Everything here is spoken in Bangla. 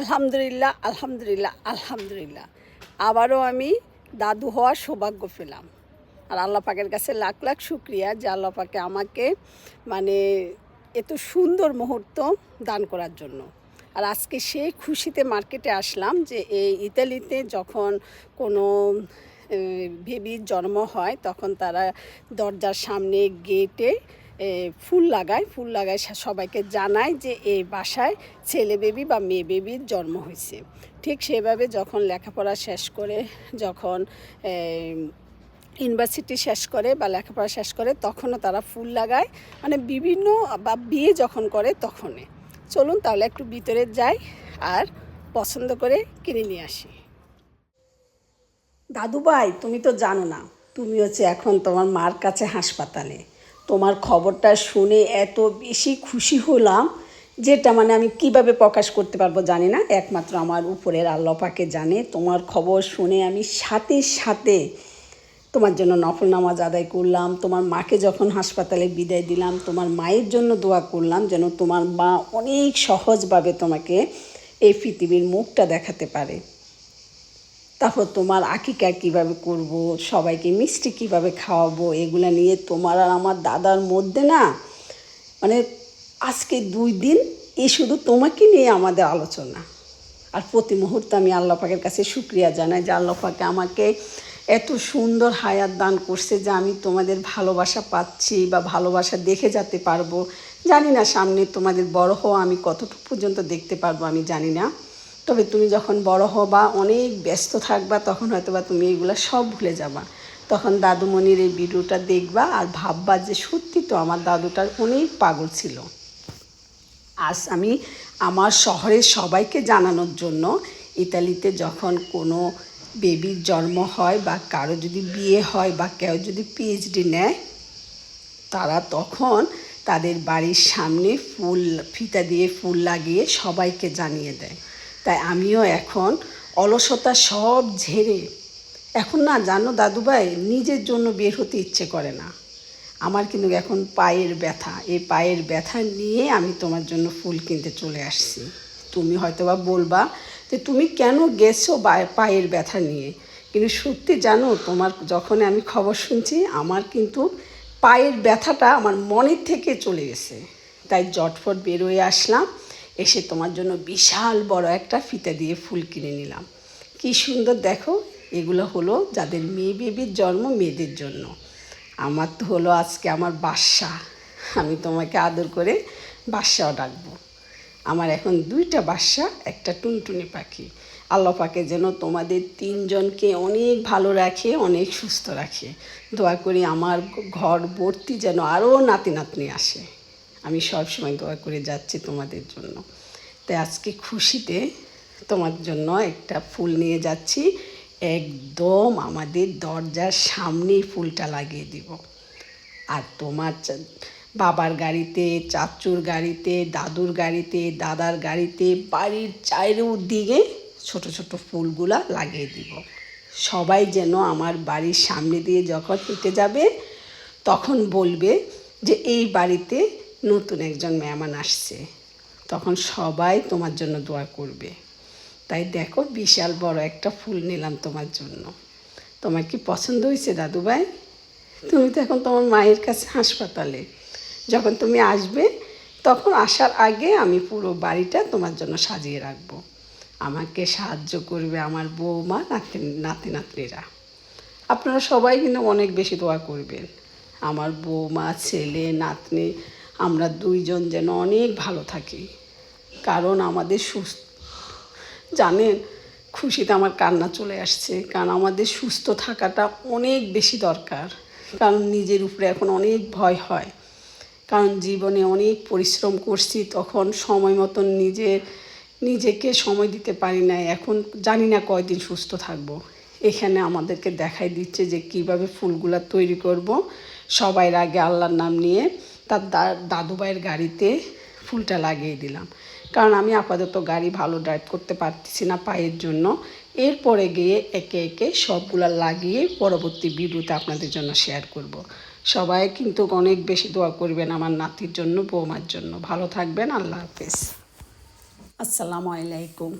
আলহামদুলিল্লাহ আলহামদুলিল্লাহ আলহামদুলিল্লাহ। আবারও আমি দাদু হওয়ার সৌভাগ্য পেলাম। আর আল্লাহ পাকের কাছে লাখ লাখ শুক্রিয়া যে আল্লাহ পাকে আমাকে মানে এত সুন্দর মুহূর্ত দান করার জন্য। আর আজকে সেই খুশিতে মার্কেটে আসলাম যে এই ইতালিতে যখন কোনো বেবির জন্ম হয়, তখন তারা দরজার সামনে গেটে ফুল লাগায় ফুল লাগায় সবাইকে জানায় যে এই বাসায় ছেলে বেবি বা মেয়ে বেবির জন্ম হয়েছে। ঠিক সেভাবে যখন লেখাপড়া শেষ করে, যখন ইউনিভার্সিটি শেষ করে বা লেখাপড়া শেষ করে, তখনও তারা ফুল লাগায়। মানে বিভিন্ন বা বিয়ে যখন করে তখনই। চলুন তাহলে একটু ভিতরে যাই আর পছন্দ করে কিনে নিয়ে আসি। দাদু ভাই তুমি তো জানো না, তুমি হচ্ছে এখন তোমার মার কাছে হাসপাতালে। তোমার খবরটা শুনে এত বেশি খুশি হলাম যেটা মানে আমি কীভাবে প্রকাশ করতে পারব জানি না। একমাত্র আমার উপরের আল্লাপাকে জানে। তোমার খবর শুনে আমি সাথে সাথে তোমার জন্য নফল নামাজ আদায় করলাম। তোমার মাকে যখন হাসপাতালে বিদায় দিলাম, তোমার মায়ের জন্য দোয়া করলাম যেন তোমার মা অনেক সহজভাবে তোমাকে এই পৃথিবীর মুখটা দেখাতে পারে। তারপর তোমার আকিকা কীভাবে করব, সবাইকে মিষ্টি কীভাবে খাওয়াবো, এগুলো নিয়ে তোমার আর আমার দাদার মধ্যে না মানে আজকে দুই দিন এই শুধু তোমাকে নিয়ে আমাদের আলোচনা। আর প্রতি মুহূর্তে আমি আল্লাহ পাকের কাছে শুক্রিয়া জানাই যে আল্লাহ পাকে আমাকে এত সুন্দর হায়াত দান করছে যে আমি তোমাদের ভালোবাসা পাচ্ছি বা ভালোবাসা দেখে যেতে পারব। জানি না সামনে তোমাদের বড় হওয়া আমি কতটুকু পর্যন্ত দেখতে পারব আমি জানি না। তবে তুমি যখন বড় হবা, অনেক ব্যস্ত থাকবা, তখন হয়তো বা তুমি এগুলো সব ভুলে যাবা। তখন দাদুমণির এই ভিডিওটা দেখবা আর ভাববা যে সত্যি তো আমার দাদুটার অনেক পাগল ছিল। আজ আমি আমার শহরের সবাইকে জানানোর জন্য ইতালিতে যখন কোনো বেবির জন্ম হয় বা কারও যদি বিয়ে হয় বা কেউ যদি পিএইচডি নেয়, তারা তখন তাদের বাড়ির সামনে ফুল ফিতা দিয়ে ফুল লাগিয়ে সবাইকে জানিয়ে দেয়। তাই আমিও এখন অলসতা সব ঝেড়ে, এখন না জানো দাদুভাই, নিজের জন্য বের হতে ইচ্ছে করে না। আমার কিন্তু এখন পায়ের ব্যথা, এই পায়ের ব্যথা নিয়ে আমি তোমার জন্য ফুল কিনতে চলে আসছি। তুমি হয়তোবা বলবা যে তুমি কেন গেছো পায়ের ব্যথা নিয়ে? কিন্তু সত্যি জানো তোমার যখন আমি খবর শুনছি, আমার কিন্তু পায়ের ব্যথাটা আমার মনের থেকে চলে গেছে তাই জটফট বেরোয় আসলাম। এসে তোমার জন্য বিশাল বড় একটা ফিতা দিয়ে ফুল কিনে নিলাম। কি সুন্দর, দেখো, এগুলো হলো যাদের মেয়ে বেবির জন্ম, মেয়েদের জন্য। আমার তো হলো আজকে আমার বাসা। আমি তোমাকে আদর করে বাসাও ডাকবো। আমার এখন দুইটা বাসা, একটা টুনটুনি পাখি। আল্লাহ পাকে যেন তোমাদের তিনজনকে অনেক ভালো রাখে, অনেক সুস্থ রাখে। দোয়া করি আমার ঘর ভর্তি যেন আরও নাতি নাতনি আসে। আমি সবসময় দোয়া করে যাচ্ছি তোমাদের জন্য। তাই আজকে খুশিতে তোমার জন্য একটা ফুল নিয়ে যাচ্ছি। একদম আমাদের দরজার সামনেই ফুলটা লাগিয়ে দিব। আর তোমার বাবার গাড়িতে, চাচুর গাড়িতে, দাদুর গাড়িতে, দাদার গাড়িতে, বাড়ির চারিদিকে ছোট ছোট ফুলগুলা লাগিয়ে দিব। সবাই যেন আমার বাড়ির সামনে দিয়ে যখন হেঁটে যাবে, তখন বলবে যে, এই বাড়িতে নতুন একজন মেহমান আসছে, তখন সবাই তোমার জন্য দোয়া করবে। তাই দেখো, বিশাল বড় একটা ফুল নিলাম তোমার জন্য। তোমার কি পছন্দ হয়েছে দাদুভাই তুমি তো এখন তোমার মায়ের কাছে হাসপাতালে। যখন তুমি আসবে, তখন আসার আগে আমি পুরো বাড়িটা তোমার জন্য সাজিয়ে রাখব। আমাকে সাহায্য করবে আমার বৌমা, নাতি নাতি, নাতনিরা। আপনারা সবাই কিন্তু অনেক বেশি দোয়া করবেন। আমার বৌমা, ছেলে, নাতনি আমরা দুইজন যেন অনেক ভালো থাকি। কারণ আমাদের সুস্থ, জানেন, খুশিতে আমার কান্না চলে আসছে। কারণ আমাদের সুস্থ থাকাটা অনেক বেশি দরকার। কারণ নিজের উপরে এখন অনেক ভয় হয়। কারণ জীবনে অনেক পরিশ্রম করছি, তখন সময় মতন নিজের নিজেকে সময় দিতে পারি না এখন জানি না কয়দিন সুস্থ থাকব। এখানে আমাদেরকে দেখাই দিচ্ছে যে কীভাবে ফুলগুলা তৈরি করব। সবাই আগে আল্লাহর নাম নিয়ে তার দা- দাদুভাইয়ের গাড়িতে ফুলটা লাগিয়ে দিলাম। কারণ আমি আপাতত গাড়ি ভালো ড্রাইভ করতে পারতেছি না পায়ের জন্য। এরপরে গিয়ে একে একে সবগুলা লাগিয়ে পরবর্তী ভিডিওতে আপনাদের জন্য শেয়ার করব। সবাই কিন্তু অনেক বেশি দোয়া করবেন আমার নাতির জন্য, বৌমার জন্য। ভালো থাকবেন, আল্লাহ হাফেজ। আসসালামু আলাইকুম।